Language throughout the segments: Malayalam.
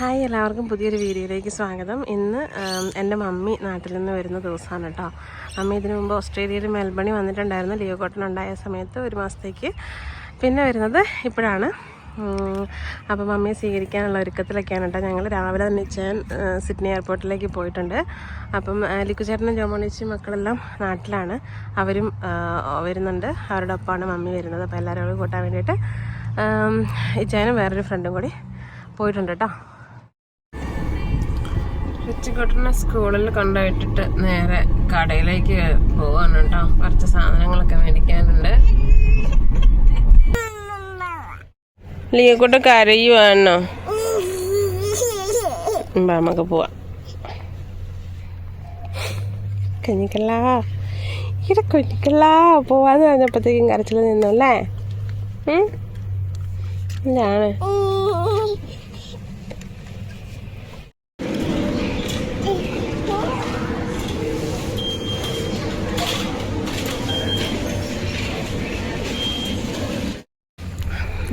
ഹായ് എല്ലാവർക്കും പുതിയൊരു വീഡിയോയിലേക്ക് സ്വാഗതം. ഇന്ന് എന്റെ മമ്മി നാട്ടിൽ നിന്ന് വരുന്ന ദിവസമാണ് കേട്ടോ. മമ്മി ഇതിനു മുമ്പ് ഓസ്ട്രേലിയയിൽ മെൽബണി വന്നിട്ടുണ്ടായിരുന്നു. ലിയോ കോട്ടൺ ഉണ്ടായ സമയത്ത് ഒരു മാസത്തേക്ക് പിന്നെ വരുന്നത് ഇപ്പോഴാണ്. അപ്പോൾ അപ്പം മമ്മിയെ സ്വീകരിക്കാനുള്ള ഒരുക്കത്തിലൊക്കെയാണ് കേട്ടോ. ഞങ്ങൾ രാവിലെ തന്നെ ഞാൻ സിഡ്നി എയർപോർട്ടിലേക്ക് പോയിട്ടുണ്ട്. അപ്പം ലിക്കുചേട്ടനും ലിക്കു ചേട്ടനും ജോമോണിച്ചി മക്കളെല്ലാം നാട്ടിലാണ്. അവരും വരുന്നുണ്ട്. അവരുടെ ഒപ്പമാണ് മമ്മി വരുന്നത്. അപ്പോൾ എല്ലാവരും കൂട്ടാൻ വേണ്ടിയിട്ട് ഇച്ചാനും വേറൊരു ഫ്രണ്ടും കൂടി പോയിട്ടുണ്ട് കേട്ടോ. റിച്ചിക്കോട്ടനെ സ്കൂളിൽ കൊണ്ടുപോയിട്ടിട്ട് നേരെ കടയിലേക്ക് പോവാണ് കേട്ടോ കുറച്ച് സാധനങ്ങളൊക്കെ മേടിക്കാനുണ്ട്. ലിയക്കൂട്ട കരയുവാണോ? നമുക്ക് പോവാം. കുഞ്ഞിക്കല്ല ഇവിടെ കുഞ്ഞിക്കല്ലാ പോവാന്ന് പറഞ്ഞപ്പോഴത്തേക്കും കരച്ചിൽ നിന്നു അല്ലേ ഉം?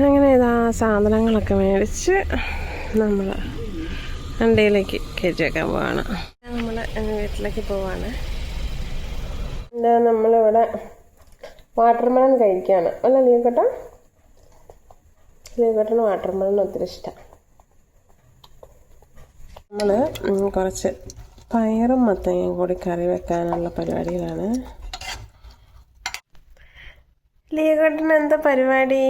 അങ്ങനെ ഇതാ സാധനങ്ങളൊക്കെ മേടിച്ച് നമ്മൾ വണ്ടിയിലേക്ക് കയറ്റി വെക്കാൻ പോവാണ്. നമ്മൾ വീട്ടിലേക്ക് പോവാണ്. എന്താ നമ്മളിവിടെ വാട്ടർമെലൺ കഴിക്കുകയാണ് അല്ല ലീവക്കട്ട വാട്ടർ വാട്ടർമെലൺ ഒത്തിരി ഇഷ്ടമാണ് നമ്മൾ കുറച്ച് പയറും മത്തങ്ങയും കൂടി കറി വെക്കാനുള്ള പരിപാടിയിലാണ്. ലീവക്കട്ടന് എന്താ പരിപാടി?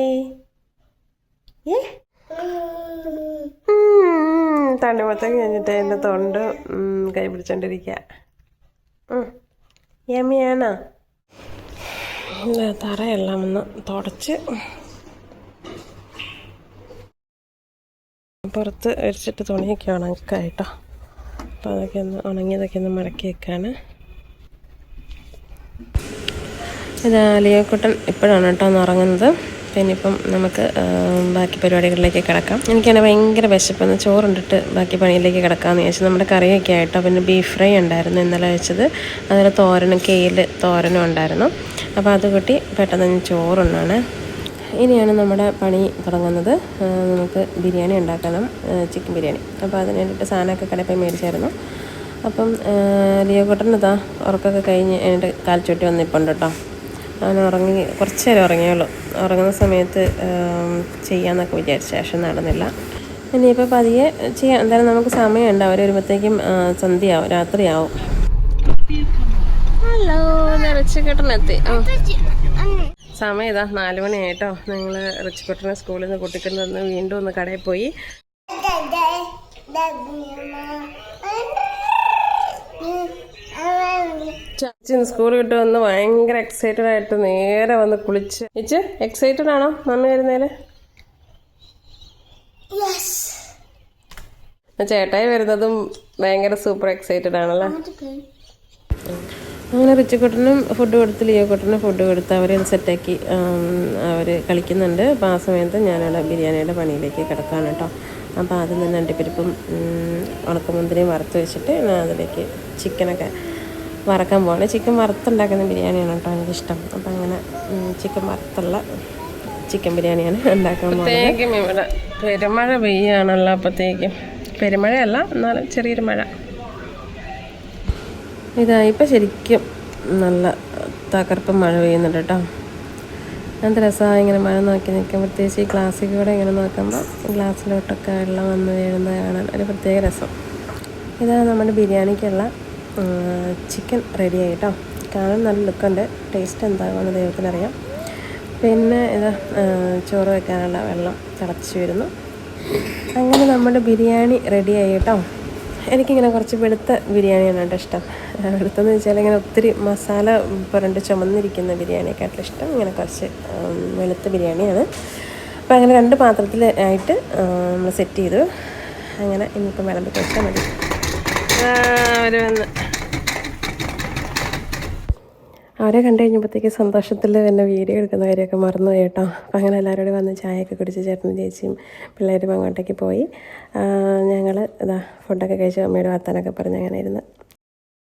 ഏ? തണ്ണിമത്തം കഴിഞ്ഞിട്ട് എന്റെ തൊണ്ട് കൈ പിടിച്ചോണ്ടിരിക്കുക യമ്മിയാണോ തറയെല്ലാം ഒന്ന് തുടച്ച്. പുറത്ത് അരിച്ചിട്ട് തുണിയൊക്കെ ഉണക്കായിട്ടോ. അപ്പോൾ അതൊക്കെ ഒന്ന് ഉണങ്ങിയതൊക്കെ ഒന്ന് മടക്കി വെക്കാണ്. ഇത് ആലിയക്കുട്ടൻ ഇപ്പോഴാണ് കേട്ടോ ഒന്ന് ഉറങ്ങുന്നത്. പിന്നെ ഇനിയിപ്പം നമുക്ക് ബാക്കി പരിപാടികളിലേക്ക് കിടക്കാം. എനിക്കാണെങ്കിൽ ഭയങ്കര വിശപ്പെന്ന് ചോറുണ്ടിട്ട് ബാക്കി പണിയിലേക്ക് കിടക്കാമെന്ന് വിചാരിച്ചു. നമ്മുടെ കറിയൊക്കെ ആയിട്ടോ പിന്നെ ബീഫ് ഫ്രൈ ഉണ്ടായിരുന്നു ഇന്നലെ വെച്ചത്. അതുപോലെ തോരനും കേയിൽ തോരനും ഉണ്ടായിരുന്നു. അപ്പോൾ അത് കൂട്ടി പെട്ടെന്ന് ഞാൻ ചോറുണ്ണാണ്. ഇനിയാണ് നമ്മുടെ പണി തുടങ്ങുന്നത്. നമുക്ക് ബിരിയാണി ഉണ്ടാക്കണം ചിക്കൻ ബിരിയാണി. അപ്പോൾ അതിന് വേണ്ടിയിട്ട് സാധനമൊക്കെ കടയിൽ മേടിച്ചായിരുന്നു. അപ്പം ലിയോ കുട്ടനതാ ഉറക്കമൊക്കെ കഴിഞ്ഞ് എന്റെ കാൽച്ചുട്ടി വന്നിപ്പുണ്ട് കേട്ടോ. അവൻ ഉറങ്ങി കുറച്ച് നേരം ഉറങ്ങിയുള്ളൂ ഉറങ്ങുന്ന സമയത്ത് ചെയ്യാമെന്നൊക്കെ വിചാരിച്ച ശേഷം നടന്നില്ല ഇനിയിപ്പോൾ പതിയെ ചെയ്യാം എന്തായാലും നമുക്ക് സമയമുണ്ട് അവർ വരുമ്പോഴത്തേക്കും സന്ധ്യയാവും രാത്രിയാവും ഹലോ റിച്ചിക്കട്ടനെത്തി ആ സമയം ഇതാ നാല് മണിയായിട്ടോ ഞങ്ങൾ റിച്ചിക്കട്ടനെ സ്കൂളിൽ നിന്ന് കുട്ടിക്കളിൽ നിന്ന് വീണ്ടും ഒന്ന് കടയിൽ പോയി ചാച്ചി സ്കൂൾ വിട്ട് വന്ന് ഭയങ്കര എക്സൈറ്റഡ് ആയിട്ട് നേരെ വന്ന് കുളിച്ച്. ഇച്ച് എക്സൈറ്റഡ് ആണോ മമ്മി വരുന്നേൽ? ചേട്ടായി വരുന്നതും ഭയങ്കര സൂപ്പർ എക്സൈറ്റഡ് ആണല്ലേ? അങ്ങനെ റിച്ചുക്കുട്ടനും ഫുഡ് കൊടുത്ത് ലിയോക്കുട്ടനും ഫുഡ് കൊടുത്ത് അവരെ സെറ്റാക്കി അവർ കളിക്കുന്നുണ്ട്. അപ്പോൾ ആ സമയത്ത് ഞാനവിടെ ബിരിയാണിയുടെ പണിയിലേക്ക് കിടക്കാണ് കേട്ടോ. അപ്പോൾ ആദ്യം തന്നെ അണ്ടിപ്പരിപ്പും ഉണക്കമുന്തിരിയും വറുത്ത് വെച്ചിട്ട് ഞാൻ അതിലേക്ക് ചിക്കനൊക്കെ വറക്കാൻ പോകണം ചിക്കൻ വറുത്തുണ്ടാക്കുന്ന ബിരിയാണിയാണ് കേട്ടോ എനിക്കിഷ്ടം. അപ്പം അങ്ങനെ ചിക്കൻ വറുത്തുള്ള ചിക്കൻ ബിരിയാണിയാണ് ഉണ്ടാക്കാൻ പോകുന്നത് ഇവിടെ പെരുമഴ പെയ്യാണല്ലോ അപ്പോഴത്തേക്കും പെരുമഴയല്ല എന്നാലും ചെറിയൊരു മഴ. ഇതാ ഇപ്പം ശരിക്കും നല്ല തകർപ്പ് മഴ പെയ്യുന്നുണ്ട് കേട്ടോ. എന്ത് രസമാണ് ഇങ്ങനെ മഴ നോക്കി നിൽക്കാൻ. പ്രത്യേകിച്ച് ഈ ഗ്ലാസ്സിൽ കൂടെ ഇങ്ങനെ നോക്കുമ്പോൾ ഗ്ലാസ്സിലോട്ടൊക്കെ വെള്ളം വന്ന് വീഴുന്നത് കാണാൻ ഒരു പ്രത്യേക രസം. ഇതാണ് നമ്മുടെ ബിരിയാണിക്കുള്ള ചിക്കൻ റെഡി ആയിട്ടോ? കാണാൻ നല്ല ലുക്കുണ്ട് ടേസ്റ്റ് എന്താകുമെന്ന് ദൈവത്തിനറിയാം. പിന്നെ ഇതാ ചോറ് വെക്കാനുള്ള വെള്ളം തിളച്ച് വരുന്നു. അങ്ങനെ നമ്മുടെ ബിരിയാണി റെഡി ആയി കേട്ടോ. എനിക്കിങ്ങനെ കുറച്ച് വെളുത്ത ബിരിയാണിയാണ് കേട്ടോ ഇഷ്ടം. വെളുത്തെന്ന് വെച്ചാൽ ഇങ്ങനെ ഒത്തിരി മസാല പുരണ്ട് ചുമന്നിരിക്കുന്ന ബിരിയാണിയെക്കാട്ടിലും ഇഷ്ടം ഇങ്ങനെ കുറച്ച് വെളുത്ത ബിരിയാണിയാണ്. അപ്പോൾ അങ്ങനെ രണ്ട് പാത്രത്തിൽ ആയിട്ട് നമ്മൾ സെറ്റ് ചെയ്തു. അങ്ങനെ ഇനിയിപ്പം വിളമ്പി കഴിച്ചാൽ മതി. അവർ വന്ന്. അവരെ കണ്ടു കഴിഞ്ഞപ്പോഴത്തേക്ക് സന്തോഷത്തിൽ എന്നെ വീഡിയോ എടുക്കുന്ന കാര്യമൊക്കെ മറന്നു കേട്ടോ. അപ്പം അങ്ങനെ എല്ലാവരോടും വന്ന് ചായയൊക്കെ കുടിച്ച് ചേട്ടനും ചേച്ചിയും പിള്ളേരും അങ്ങോട്ടേക്ക് പോയി. ഞങ്ങൾ ഇതാ ഫുഡൊക്കെ കഴിച്ച് അമ്മയുടെ വർത്താനൊക്കെ പറഞ്ഞ് അങ്ങനെ ഇരുന്ന്